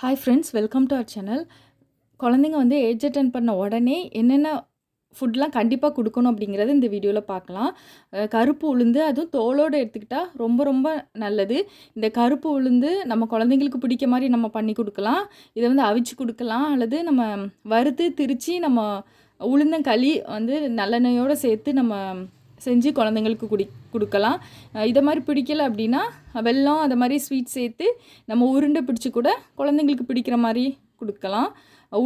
Hi friends welcome to our channel குழந்தைங்க வந்து age attend பண்ண உடனே என்னென்ன ஃபுட்லாம் கண்டிப்பாக கொடுக்கணும் அப்படிங்கிறத இந்த வீடியோவில் பார்க்கலாம். கருப்பு உளுந்து அதுவும் தோலோடு எடுத்துக்கிட்டால் ரொம்ப ரொம்ப நல்லது. இந்த கருப்பு உளுந்து நம்ம குழந்தைங்களுக்கு பிடிக்க மாதிரி நம்ம பண்ணி கொடுக்கலாம். இதை வந்து அவிச்சு கொடுக்கலாம். அல்லது நம்ம வறுத்து திரித்து நம்ம உளுந்தங்களி வந்து நல்லெண்ணெயோடு சேர்த்து நம்ம செஞ்சு குழந்தைங்களுக்கு குடி கொடுக்கலாம். இதை மாதிரி பிடிக்கல அப்படின்னா வெல்லம் அதை மாதிரி ஸ்வீட் சேர்த்து நம்ம உருண்டை பிடிச்சி கூட குழந்தைங்களுக்கு பிடிக்கிற மாதிரி கொடுக்கலாம்.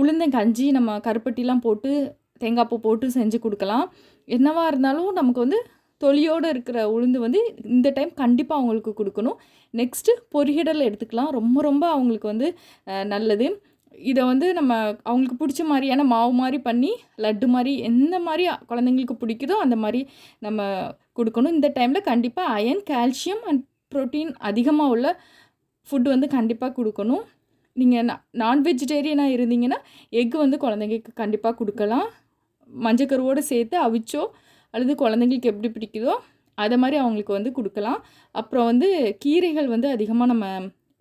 உளுந்தங்கஞ்சி நம்ம கருப்பட்டிலாம் போட்டு தேங்காய் பூ போட்டு செஞ்சு கொடுக்கலாம். என்னவா இருந்தாலும் நமக்கு வந்து தொலியோடு இருக்கிற உளுந்து வந்து இந்த டைம் கண்டிப்பாக அவங்களுக்கு கொடுக்கணும். நெக்ஸ்ட்டு பொரிகடலை எடுத்துக்கலாம். ரொம்ப ரொம்ப அவங்களுக்கு வந்து நல்லது. இதை வந்து நம்ம அவங்களுக்கு பிடிச்ச மாதிரியான மாவு மாதிரி பண்ணி லட்டு மாதிரி எந்த மாதிரி குழந்தைங்களுக்கு பிடிக்குதோ அந்த மாதிரி நம்ம கொடுக்கணும். இந்த டைமில் கண்டிப்பாக அயன் கால்சியம் அண்ட் ப்ரோட்டீன் அதிகமாக உள்ள ஃபுட் வந்து கண்டிப்பாக கொடுக்கணும். நீங்கள் நான் வெஜிடேரியனாக இருந்தீங்கன்னா எக் வந்து குழந்தைங்களுக்கு கண்டிப்பாக கொடுக்கலாம். மஞ்சக்கருவோடு சேர்த்து அவிச்சோ அல்லது குழந்தைங்களுக்கு எப்படி பிடிக்குதோ அதை மாதிரி அவங்களுக்கு வந்து கொடுக்கலாம். அப்புறம் வந்து கீரைகள் வந்து அதிகமாக நம்ம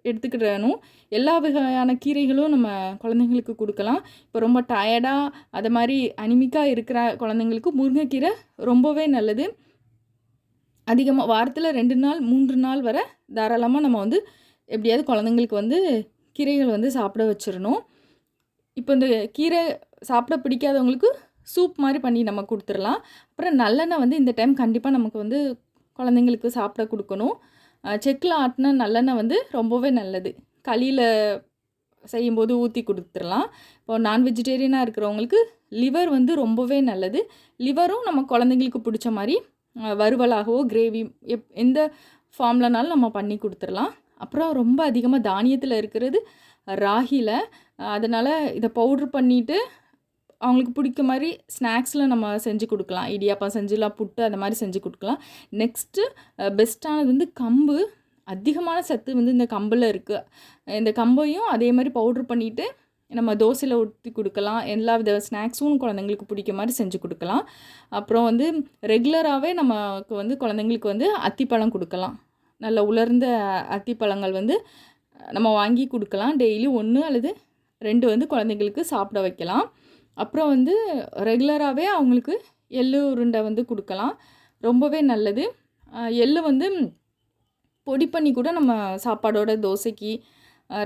எடுத்துக்கிடணும் எல்லா வகையான கீரைகளும் நம்ம குழந்தைங்களுக்கு கொடுக்கலாம். இப்போ ரொம்ப டயர்டாக அது மாதிரி அனிமிக்காக இருக்கிற குழந்தைங்களுக்கு முருங்கைக்கீரை ரொம்பவே நல்லது. அதிகமாக வாரத்தில் ரெண்டு நாள் மூன்று நாள் வரை தாராளமாக நம்ம வந்து எப்படியாவது குழந்தைங்களுக்கு வந்து கீரைகள் வந்து சாப்பிட வச்சிடணும். இப்போ இந்த கீரை சாப்பிட பிடிக்காதவங்களுக்கு சூப் மாதிரி பண்ணி நம்ம கொடுத்துடலாம். அப்புறம் நல்லெண்ணெய் வந்து இந்த டைம் கண்டிப்பாக நமக்கு வந்து குழந்தைங்களுக்கு சாப்பிட கொடுக்கணும். செக்கில் ஆட்டின நல்லெண்ணெய் வந்து ரொம்பவே நல்லது. களியில் செய்யும்போது ஊற்றி கொடுத்துடலாம். இப்போ நான் வெஜிடேரியனாக இருக்கிறவங்களுக்கு லிவர் வந்து ரொம்பவே நல்லது. லிவரும் நம்ம குழந்தைங்களுக்கு பிடிச்ச மாதிரி வறுவலாகவோ கிரேவி எப் எந்த ஃபார்ம்லனாலும் நம்ம பண்ணி கொடுத்துடலாம். அப்புறம் ரொம்ப அதிகமாக தானியத்தில் இருக்கிறது ராகியில் அதனால் இதை பவுட்ரு பண்ணிவிட்டு அவங்களுக்கு பிடிக்க மாதிரி ஸ்நாக்ஸில் நம்ம செஞ்சு கொடுக்கலாம். இடியாப்பம் செஞ்சுலாம் புட்டு அந்த மாதிரி செஞ்சு கொடுக்கலாம். நெக்ஸ்ட்டு பெஸ்ட்டானது வந்து கம்பு. அதிகமான சத்து வந்து இந்த கம்பில் இருக்குது இந்த கம்பையும் அதே மாதிரி பவுட்ரு பண்ணிவிட்டு நம்ம தோசையில் ஊற்றி கொடுக்கலாம். எல்லா வித ஸ்நாக்ஸும் குழந்தைங்களுக்கு பிடிக்க மாதிரி செஞ்சு கொடுக்கலாம். அப்புறம் வந்து ரெகுலராகவே நமக்கு வந்து குழந்தைங்களுக்கு வந்து அத்திப்பழம் கொடுக்கலாம். நல்ல உலர்ந்த அத்திப்பழங்கள் வந்து நம்ம வாங்கி கொடுக்கலாம். டெய்லி ஒன்று அல்லது ரெண்டு வந்து குழந்தைங்களுக்கு சாப்பிட வைக்கலாம். அப்புறம் வந்து ரெகுலராகவே அவங்களுக்கு எள்ளு உருண்டை வந்து கொடுக்கலாம். ரொம்பவே நல்லது. எள்ளு வந்து பொடி பண்ணி கூட நம்ம சாப்பாடோட தோசைக்கு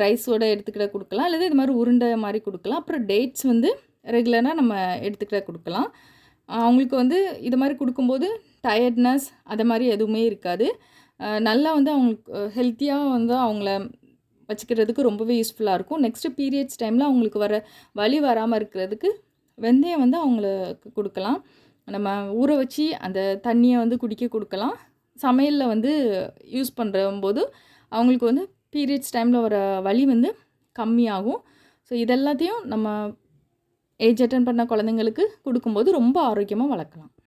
ரைஸோட எடுத்துக்கிட கொடுக்கலாம். அல்லது இது மாதிரி உருண்டை மாதிரி கொடுக்கலாம். அப்புறம் டேட்ஸ் வந்து ரெகுலராக நம்ம எடுத்துக்கிட கொடுக்கலாம். அவங்களுக்கு வந்து இது மாதிரி கொடுக்கும்போது டயர்ட்னஸ் அதை மாதிரி எதுவுமே இருக்காது. நல்லா வந்து அவங்களுக்கு ஹெல்த்தியாக வந்து அவங்கள வச்சுக்கிறதுக்கு ரொம்பவே யூஸ்ஃபுல்லாக இருக்கும். நெக்ஸ்ட்டு பீரியட்ஸ் டைமில் அவங்களுக்கு வர வலி வராமல் இருக்கிறதுக்கு வெந்தயம் வந்து அவங்களுக்கு கொடுக்கலாம். நம்ம ஊற வச்சு அந்த தண்ணியை வந்து குடிக்க கொடுக்கலாம். சமையலில் வந்து யூஸ் பண்ணுறம்போது அவங்களுக்கு வந்து பீரியட்ஸ் டைமில் வர வலி வந்து கம்மியாகும். ஸோ இதெல்லாத்தையும் நம்ம ஏஜ் அட்டன் பண்ண குழந்தைங்களுக்கு கொடுக்கும்போது ரொம்ப ஆரோக்கியமாக வளர்க்கலாம்.